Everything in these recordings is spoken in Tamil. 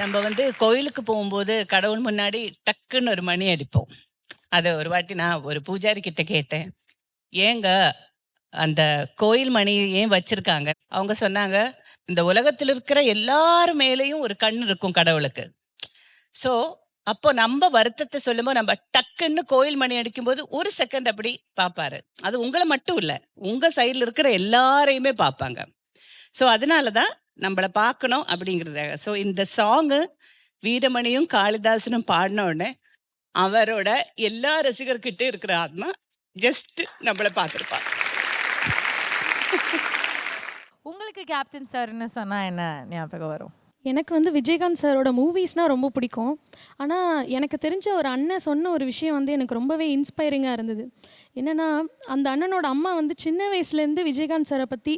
நம்ம வந்து கோயிலுக்கு போகும்போது கடவுள் முன்னாடி டக்குன்னு ஒரு மணி அடிப்போம். அதை ஒரு வாட்டி நான் ஒரு பூஜாரி கிட்ட கேட்டேன். ஏங்க அந்த கோயில் மணி ஏன் வச்சிருக்காங்க? அவங்க சொன்னாங்க இந்த உலகத்தில் இருக்கிற எல்லார் மேலேயும் ஒரு கண் இருக்கும் கடவுளுக்கு. ஸோ அப்போ நம்ம வருத்தத்தை சொல்லும்போது நம்ம டக்குன்னு கோயில் மணி அடிக்கும்போது ஒரு செகண்ட் அப்படி பார்ப்பாரு அது உங்களை மட்டும் இல்லை உங்கள் சைடில் இருக்கிற எல்லாரையுமே பார்ப்பாங்க ஸோ அதனால தான் நம்மளை பார்க்கணும் அப்படிங்கிறதாக ஸோ இந்த சாங்கு வீரமணியும் காளிதாசனும் பாடின உடனே அவரோட எல்லா ரசிகர்கிட்ட இருக்கிற ஆத்மா ஜஸ்ட் நம்மளை பார்த்துருப்பாங்க உங்களுக்கு கேப்டன் சார்னு சொன்னால் என்ன ஞாபகம் வரும்? எனக்கு வந்து விஜயகாந்த் சாரோட மூவிஸ்னால் ரொம்ப பிடிக்கும். ஆனால் எனக்கு தெரிஞ்ச ஒரு அண்ணன் சொன்ன ஒரு விஷயம் வந்து எனக்கு ரொம்பவே இன்ஸ்பைரிங்காக இருந்தது. என்னென்னா அந்த அண்ணனோட அம்மா வந்து சின்ன வயசுலேருந்து விஜயகாந்த் சாரை பற்றி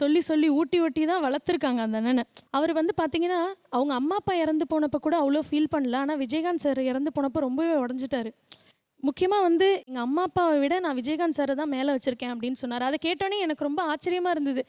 சொல்லி சொல்லி ஊட்டி ஊட்டி தான் வளர்த்துருக்காங்க அந்த அண்ணனை. அவர் வந்து பார்த்திங்கன்னா அவங்க அம்மா அப்பா இறந்து போனப்போ கூட அவ்வளோ ஃபீல் பண்ணல. ஆனால் விஜயகாந்த் சார் இறந்து போனப்போ ரொம்பவே உடஞ்சிட்டாரு. முக்கியமாக வந்து எங்கள் அம்மா அப்பாவை விட நான் விஜயகாந்த் சாரை தான் மேலே வச்சுருக்கேன் அப்படின்னு சொன்னார். அதை கேட்டோன்னே எனக்கு ரொம்ப ஆச்சரியமாக இருந்தது.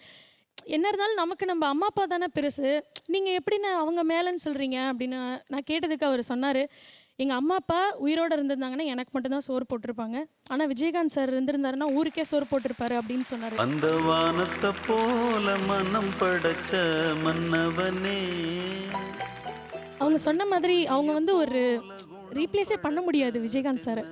என்ன இருந்தாலும் நமக்கு நம்ம அம்மா அப்பா தானே பெருசு. நீங்கள் எப்படின்னு அவங்க மேலேன்னு சொல்கிறீங்க அப்படின்னு நான் கேட்டதுக்கு அவர் சொன்னார். எங்கள் அம்மா அப்பா உயிரோடு இருந்திருந்தாங்கன்னா எனக்கு மட்டும்தான் சோறு போட்டிருப்பாங்க. ஆனால் விஜயகாந்த் சார் இருந்திருந்தாருன்னா ஊருக்கே சோறு போட்டிருப்பாரு அப்படின்னு சொன்னார். அந்த வானத்தை போல மனம் படைச்ச மன்னவனே. அவங்க சொன்ன மாதிரி அவங்க வந்து ஒரு ரீப்ளேஸே பண்ண முடியாது விஜயகாந்த் சாரை.